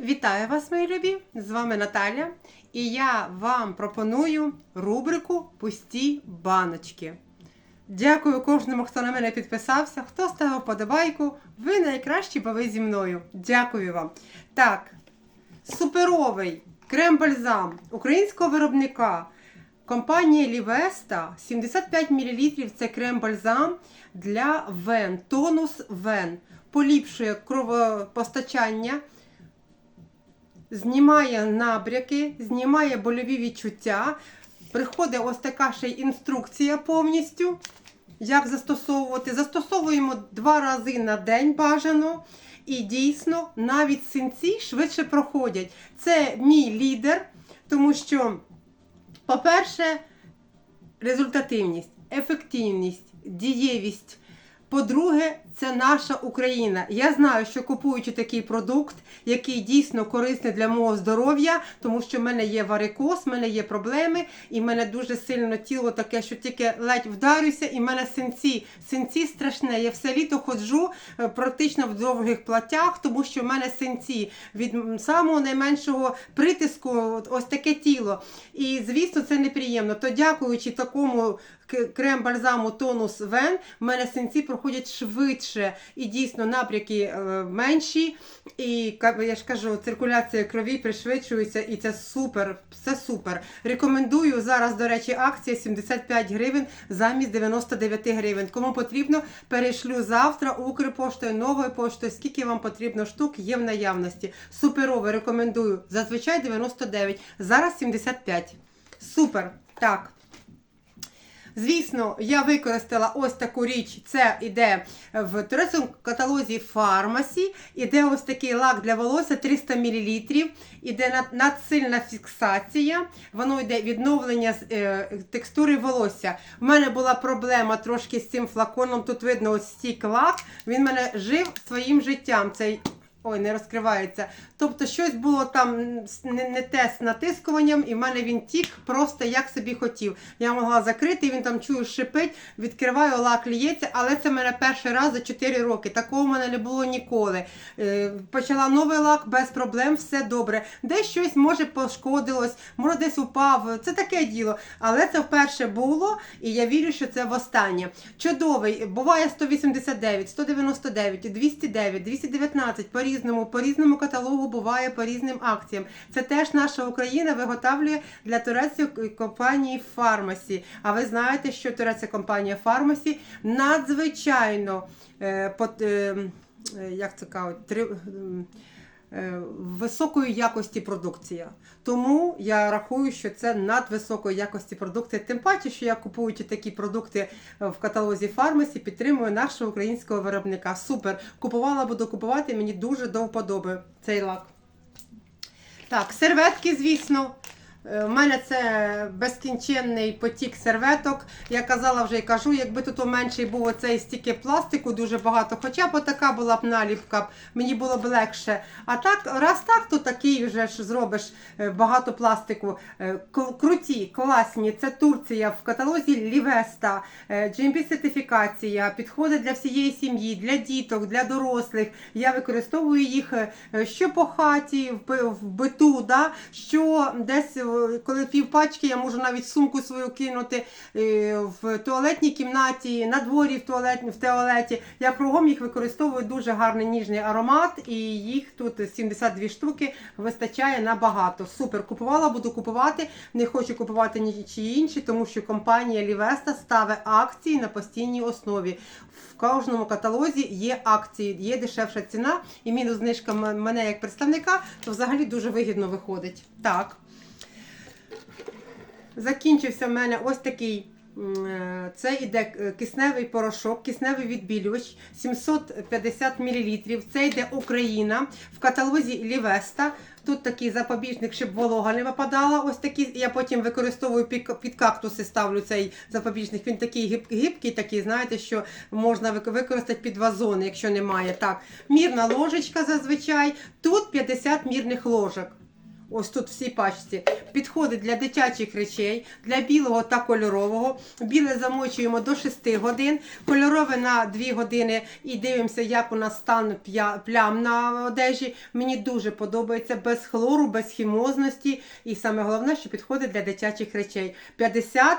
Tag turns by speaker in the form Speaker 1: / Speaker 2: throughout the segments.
Speaker 1: Вітаю вас, мої любі! З вами Наталя, і я вам пропоную рубрику Пусті баночки. Дякую кожному, хто на мене підписався, хто ставив подобайку. Ви найкращі, бо ви зі мною. Дякую вам. Так, суперовий крем-бальзам українського виробника. Компанія Лівеста 75 мл це крем-бальзам для вен, тонус вен. Поліпшує кровопостачання, знімає набряки, знімає больові відчуття. Приходить ось така ще й інструкція повністю, як застосовувати. Застосовуємо два рази на день бажано. І дійсно навіть синці швидше проходять. Це мій лідер, тому що, по-перше, результативність, ефективність, дієвість. По-друге, це наша Україна. Я знаю, що купуючи такий продукт, який дійсно корисний для мого здоров'я, тому що в мене є варикоз, в мене є проблеми, і в мене дуже сильно тіло таке, що тільки ледь вдарюся, і в мене синці. Синці страшне. Я все літо ходжу е, практично в довгих платях, тому що в мене синці від самого найменшого притиску, ось таке тіло. І звісно, це неприємно. То дякуючи такому к- крем-бальзаму тонус вен, в мене синці проходять швидше і дійсно напряки е, менші. І я ж кажу, циркуляція крові пришвидшується, і це супер. Все супер. Рекомендую зараз, до речі, акція 75 гривень замість 99 гривень. Кому потрібно, перешлю завтра Укрпоштою, новою поштою. Скільки вам потрібно штук, є в наявності. Суперово рекомендую. Зазвичай 99, зараз 75. Супер. Так. Звісно, я використала ось таку річ. Це іде в турецькому каталозі фармасі. Іде ось такий лак для волосся 300 мл. Іде над- надсильна фіксація. Воно йде відновлення е, текстури волосся. У мене була проблема трошки з цим флаконом. Тут видно ось стік лак. Він мене жив своїм життям. Цей Ой, не розкривається. Тобто щось було там не, не те з натискуванням, і в мене він тік просто як собі хотів. Я могла закрити, він там чую, шипить, відкриваю, лак ліється, але це в мене перший раз за 4 роки. Такого в мене не було ніколи. Е, почала новий лак без проблем, все добре. Десь щось може пошкодилось, може десь упав. Це таке діло. Але це вперше було, і я вірю, що це востаннє. Чудовий, буває 189, 199, 209, 219, по різному, по різному каталогу буває по різним акціям. Це теж наша Україна виготовлює для турецької компанії Фармасі. А ви знаєте, що турецька компанія Фармасі надзвичайно е, пот- е, е, як це кажуть, три. Е, високої якості продукція. Тому я рахую, що це надвисокої якості продукції. Тим паче, що я купуючи такі продукти е, в каталозі фармасі, підтримую нашого українського виробника. Супер! Купувала, буду купувати, мені дуже до вподоби цей лак. Так, серветки, звісно. Е, У мене це безкінченний потік серветок. Я казала вже і кажу, якби тут менший був оцей стільки пластику, дуже багато. Хоча б така була б наліпка, мені було б легше. А так, раз так, то такий вже ж зробиш е, багато пластику. Е, Круті, класні. Це Турція в каталозі Лівеста, GMP сертифікація, підходить для всієї сім'ї, для діток, для дорослих. Я використовую їх е, що по хаті, в биту, да? що десь, е, коли півпачки, я можу навіть сумку свою кинути е, в туалетній кімнаті, на дворі в туалеті, в туалеті. Я кругом їх використовую дуже гарний ніжний аромат, і їх тут 72 штуки вистачає набагато. Супер. Купувала, буду купувати. Не хочу купувати нічі інші, тому що компанія Лівеста ставить акції на постійній основі. В кожному каталозі є акції, є дешевша ціна, і мінус знижка мене як представника, то взагалі дуже вигідно виходить. Так. Закінчився в мене ось такий. е, Це іде е, кисневий порошок, кисневий відбілювач 750 мл. Це йде Україна в каталозі Лівеста. Тут такий запобіжник, щоб волога не випадала. Ось такий. Я потім використовую під, кактуси, ставлю цей запобіжник. Він такий гиб, гибкий, такий, знаєте, що можна використати під вазони, якщо немає. Так, мірна ложечка зазвичай. Тут 50 мірних ложок. Ось тут всі пачці. Підходить для дитячих речей, для білого та кольорового. Біле замочуємо до 6 годин, кольорове на 2 години і дивимося, як у нас стан плям на одежі. Мені дуже подобається без хлору, без хімозності. І саме головне, що підходить для дитячих речей. 50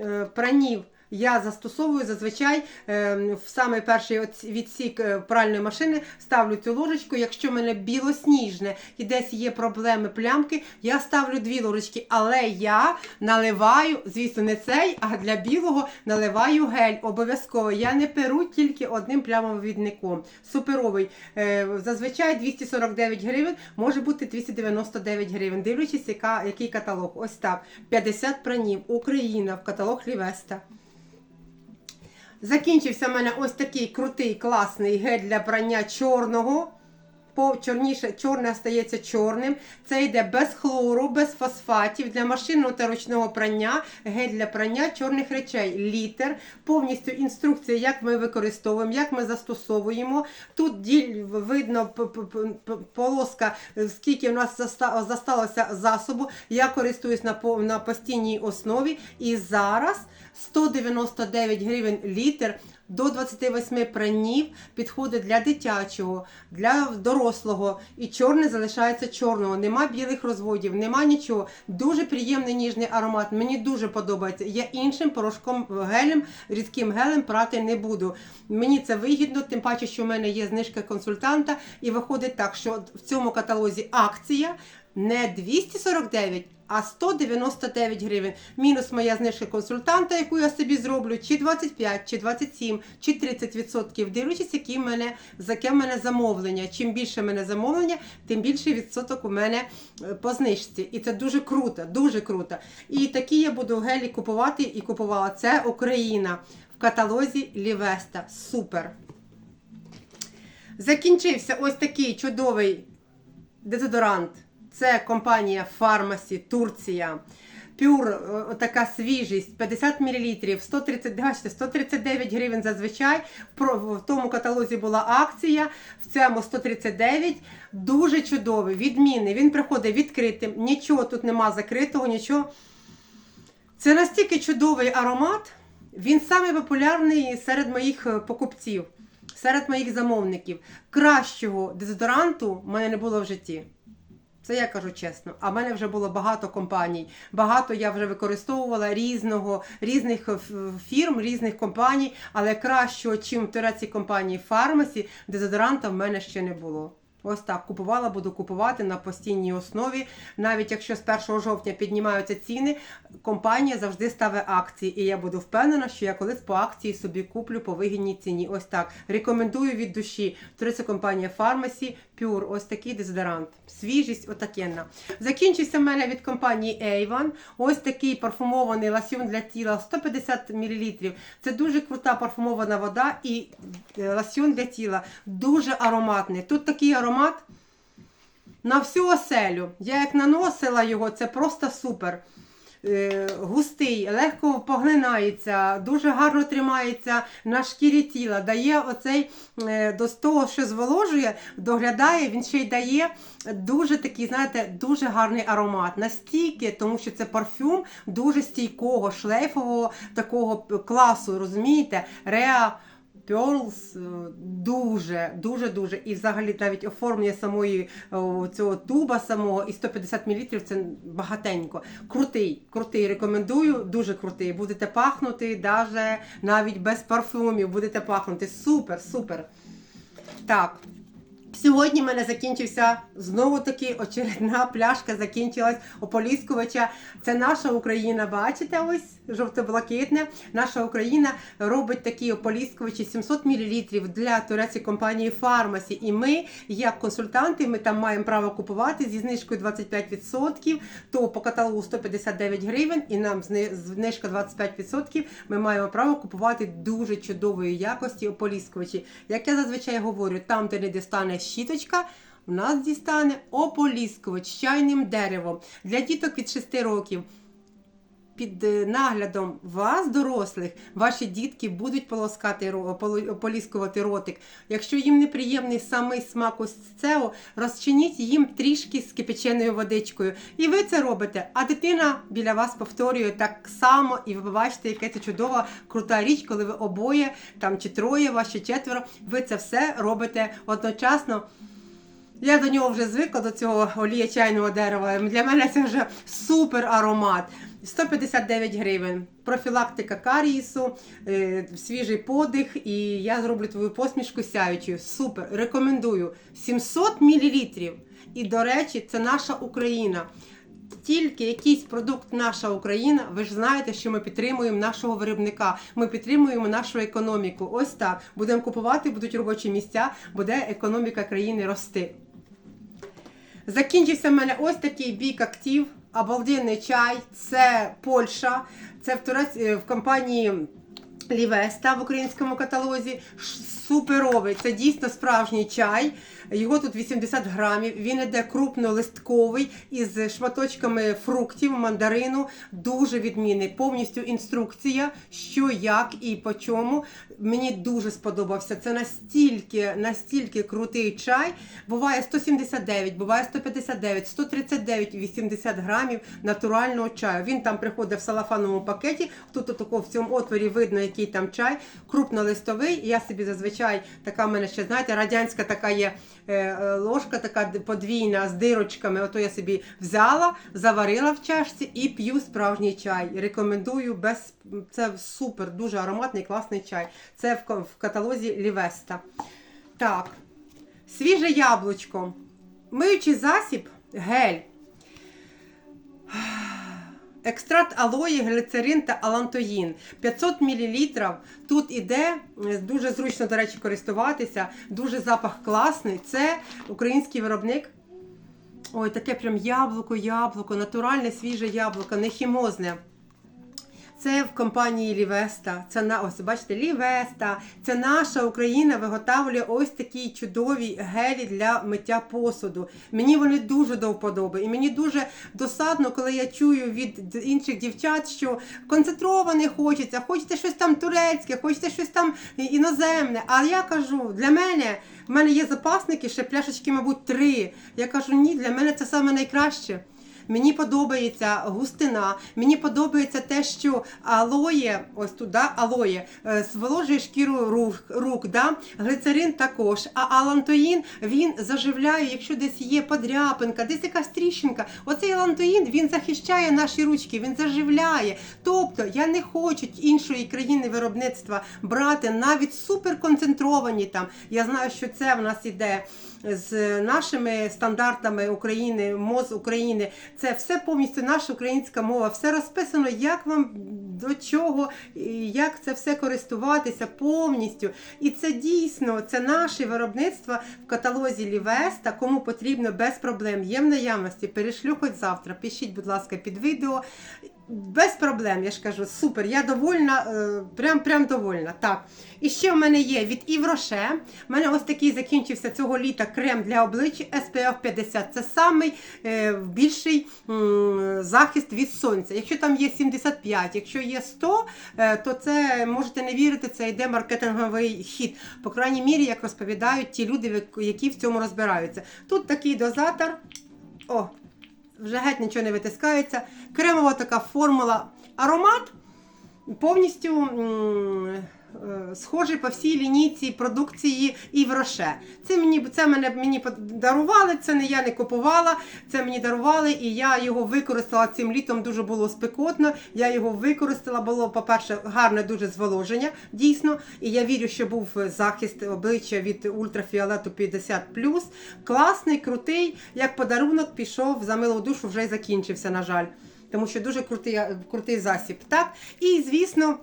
Speaker 1: е, пранів. Я застосовую зазвичай е, в самий перший відсік е, пральної машини ставлю цю ложечку. Якщо в мене білосніжне і десь є проблеми плямки, я ставлю дві ложечки, але я наливаю, звісно, не цей, а для білого наливаю гель. Обов'язково. Я не перу тільки одним плямовідником. Суперовий. Е, зазвичай 249 гривень, може бути 299 гривень. Дивлячись, яка, який каталог. Ось так. 50 пранів. Україна в каталог Лівеста. Закінчився в мене ось такий крутий класний гель для прання чорного. Чорніше, чорне стається чорним. Це йде без хлору, без фосфатів для машинного та ручного прання, гель для прання чорних речей. Літер. Повністю інструкція, як ми використовуємо, як ми застосовуємо. Тут видно полоска, скільки в нас заста- засталося засобу. Я користуюсь на, на постійній основі. І зараз 199 гривень літр до 28 пранів підходить для дитячого, для дорослого. І чорне залишається чорного. Нема білих розводів, нема нічого. Дуже приємний ніжний аромат. Мені дуже подобається. Я іншим порошком гелем, рідким гелем прати не буду. Мені це вигідно, тим паче, що в мене є знижка консультанта, і виходить так, що в цьому каталозі акція не 249, а 199 гривень. Мінус моя знижка консультанта, яку я собі зроблю, чи 25, чи 27, чи 30 відсотків. Дивлячись, які мене, за яке в мене замовлення. Чим більше в мене замовлення, тим більший відсоток у мене е, по знижці. І це дуже круто, дуже круто. І такі я буду гелі купувати і купувала. Це Україна в каталозі Лівеста. Супер. Закінчився ось такий чудовий дезодорант. Це компанія Pharmacy, Турція. Пюр, е, така свіжість, 50 мл, 130, бачите, 139 гривень зазвичай. В тому каталозі була акція, в цьому 139. Дуже чудовий, відмінний. Він приходить відкритим, нічого тут нема закритого, нічого. Це настільки чудовий аромат. Він самий популярний серед моїх е, покупців, серед моїх замовників. Кращого дезодоранту в мене не було в житті. Це я кажу чесно. А в мене вже було багато компаній. Багато я вже використовувала різного, різних е, фірм, різних компаній, але кращого, чим в турецькій компанії Фармасі, дезодоранта в мене ще не було. Ось так купувала, буду купувати на постійній основі. Навіть якщо з 1 жовтня піднімаються ціни, компанія завжди ставить акції. І я буду впевнена, що я колись по акції собі куплю по вигідній ціні. Ось так. Рекомендую від душі. Турецька компанія Pharmacy Pure. Ось такий дезодорант. Свіжість отакенна. Закінчився в мене від компанії Avon. Ось такий парфумований ласьон для тіла 150 мл. Це дуже крута парфумована вода і е, ласьон для тіла. Дуже ароматний. Тут такий аромат на всю оселю. Я як наносила його, це просто супер. Е, Густий, легко поглинається, дуже гарно тримається на шкірі тіла, дає оцей е, до того, що зволожує, доглядає, він ще й дає дуже такий, знаєте, дуже гарний аромат. Настільки, тому що це парфюм дуже стійкого, шлейфового такого класу, розумієте? Реа Pearls е, дуже, дуже, дуже. І взагалі навіть оформлення самої цього туба самого і 150 мл це багатенько. Крутий, крутий. Рекомендую, дуже крутий. Будете пахнути, навіть без парфумів, будете пахнути. Супер, супер. Так. Сьогодні в мене закінчився знову таки очередна пляшка закінчилась ополіскувача. Це наша Україна, бачите, ось жовто-блакитне. Наша Україна робить такі ополіскувачі 700 мл для турецької компанії Pharmacy. І ми, як консультанти, ми там маємо право купувати зі знижкою 25%, то по каталогу 159 гривень, і нам знижка 25%. Ми маємо право купувати дуже чудової якості ополіскувачі. Як я зазвичай говорю, там, де не дістане щіточка. в нас дістане ополіскувач з чайним деревом для діток від 6 років. Під е, наглядом вас, дорослих, ваші дітки будуть полоскати поліскувати ротик. Якщо їм неприємний самий смак ось цього, розчиніть їм трішки з кипяченою водичкою. І ви це робите. А дитина біля вас повторює так само, і ви бачите, яка це чудова, крута річ, коли ви обоє там чи троє, вас, чи четверо, ви це все робите одночасно. Я до нього вже звикла до цього олія чайного дерева. Для мене це вже супер аромат. 159 гривень. Профілактика карієсу, е, свіжий подих, і я зроблю твою посмішку сяючою. Супер. Рекомендую. 700 мл. І, до речі, це наша Україна. Тільки якийсь продукт наша Україна, ви ж знаєте, що ми підтримуємо нашого виробника, ми підтримуємо нашу економіку. Ось так. Будемо купувати, будуть робочі місця, буде економіка країни рости. Закінчився в мене ось такий бік актив, обалденний чай. Це Польща, це в, Турець... е, в компанії Лівеста в українському каталозі. Суперовий, це дійсно справжній чай. Його тут 80 грамів. Він іде крупнолистковий із шматочками фруктів, мандарину. Дуже відмінний. Повністю інструкція, що, як і по чому. Мені дуже сподобався. Це настільки, настільки крутий чай. Буває 179, буває 159, 139, 80 грамів натурального чаю. Він там приходить в салафановому пакеті. Тут отако в цьому отворі видно, який там чай. Крупнолистовий. Я собі зазвичай така в мене ще, знаєте, радянська така є е, е, ложка, така подвійна з дирочками. Ото я собі взяла, заварила в чашці і п'ю справжній чай. Рекомендую без це супер, дуже ароматний, класний чай. Це в, в каталозі Лівеста. Так, свіже яблучко. Миючий засіб, гель. Екстракт алої, глицерин та алантоїн. 500 мл. Тут іде е, дуже зручно, до речі, користуватися. Дуже запах класний. Це український виробник. Ой, таке прям яблуко, яблуко, натуральне свіже яблуко, не хімозне. Це в компанії Лівеста. Це на ось бачите, Лівеста. Це наша Україна виготовлює ось такі чудові гелі для миття посуду. Мені вони дуже до вподоби. І мені дуже досадно, коли я чую від інших дівчат, що концентроване хочеться, хочете щось там турецьке, хочете щось там іноземне. А я кажу, для мене в мене є запасники, ще пляшечки, мабуть, три. Я кажу, ні, для мене це саме найкраще. Мені подобається густина, мені подобається те, що алоє, ось тут, да, алоє, е, зволожує шкіру рук, рук да? глицерин також. А алантоїн він заживляє, якщо десь є подряпинка, десь якась тріщинка. Оцей алантоїн він захищає наші ручки, він заживляє. Тобто я не хочу іншої країни виробництва брати навіть суперконцентровані там. Я знаю, що це в нас іде з нашими стандартами України, МОЗ України. Це все повністю наша українська мова, все розписано, як вам до чого, як це все користуватися повністю. І це дійсно це наше виробництво в каталозі Лівеста. Кому потрібно без проблем. Є в наявності. Перешлю хоч завтра. Пишіть, будь ласка, під відео. Без проблем, я ж кажу, супер. Я довольна, е, прям прям довольна. Так. І ще в мене є від Івроше. У мене ось такий закінчився цього літа крем для обличчя SPF 50. Це самий е, більший м, захист від сонця. Якщо там є 75, якщо є 100, е, то це можете не вірити, це йде маркетинговий хід. По крайній мірі, як розповідають ті люди, які в цьому розбираються. Тут такий дозатор. О, вже геть нічого не витискається. Кремова така формула. Аромат повністю схожий по всій лінійці продукції і в Роше. Це мені це мене мені подарували, це не я не купувала, це мені дарували, і я його використала цим літом. Дуже було спекотно. Я його використала. Було, по-перше, гарне дуже зволоження, дійсно. І я вірю, що був захист обличчя від ультрафіолету 50 Класний, крутий. Як подарунок пішов за милу душу, вже й закінчився, на жаль. Тому що дуже крутий, крутий засіб. Так? І, звісно.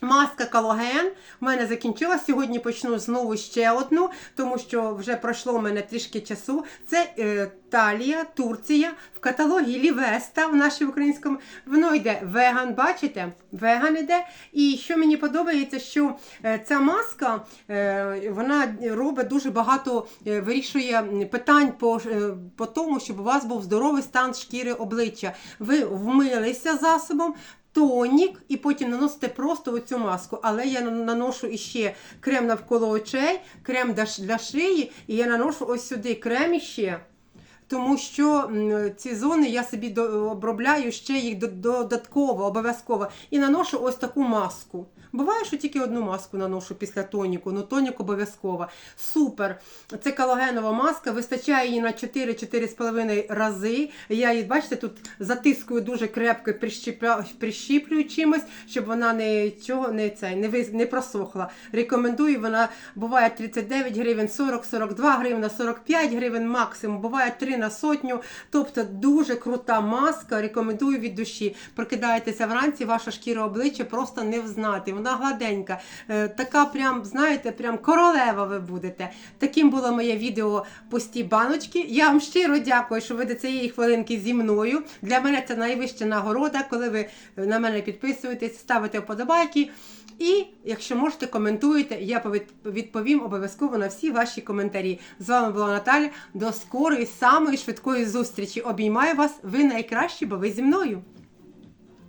Speaker 1: Маска Калоген в мене закінчилась. Сьогодні почну знову ще одну, тому що вже пройшло в мене трішки часу. Це е, Талія, Турція в каталогі Лівеста в нашій українському. Воно йде веган, бачите? Веган іде. І що мені подобається, що е, ця маска е, вона робить дуже багато, е, вирішує питань по, е, по тому, щоб у вас був здоровий стан шкіри обличчя. Ви вмилися засобом тонік і потім наносите просто оцю маску. Але я на- наношу іще крем навколо очей, крем для шиї, і я наношу ось сюди крем іще. Тому що ці зони я собі обробляю ще їх додатково, обов'язково. І наношу ось таку маску. Буває, що тільки одну маску наношу після тоніку, ну тонік обов'язково. Супер. Це колагенова маска, вистачає її на 4-4,5 рази. Я її, бачите, тут затискую дуже крепко, прищіплюю чимось, щоб вона нічого не, це, не, не просохла. Рекомендую, вона буває 39 гривень, 40, 42 гривень, 45 гривень максимум, буває 3 на сотню. Тобто дуже крута маска, рекомендую від душі. Прокидаєтеся вранці, ваша шкіра обличчя просто не взнати. Вона гладенька, е, така прям, знаєте, прям королева ви будете. Таким було моє відео пусті баночки. Я вам щиро дякую, що ви до цієї хвилинки зі мною. Для мене це найвища нагорода, коли ви на мене підписуєтесь, ставите вподобайки. І якщо можете, коментуйте, я відповім обов'язково на всі ваші коментарі. З вами була Наталя. До скорої, самої швидкої зустрічі. Обіймаю вас. Ви найкращі, бо ви зі мною.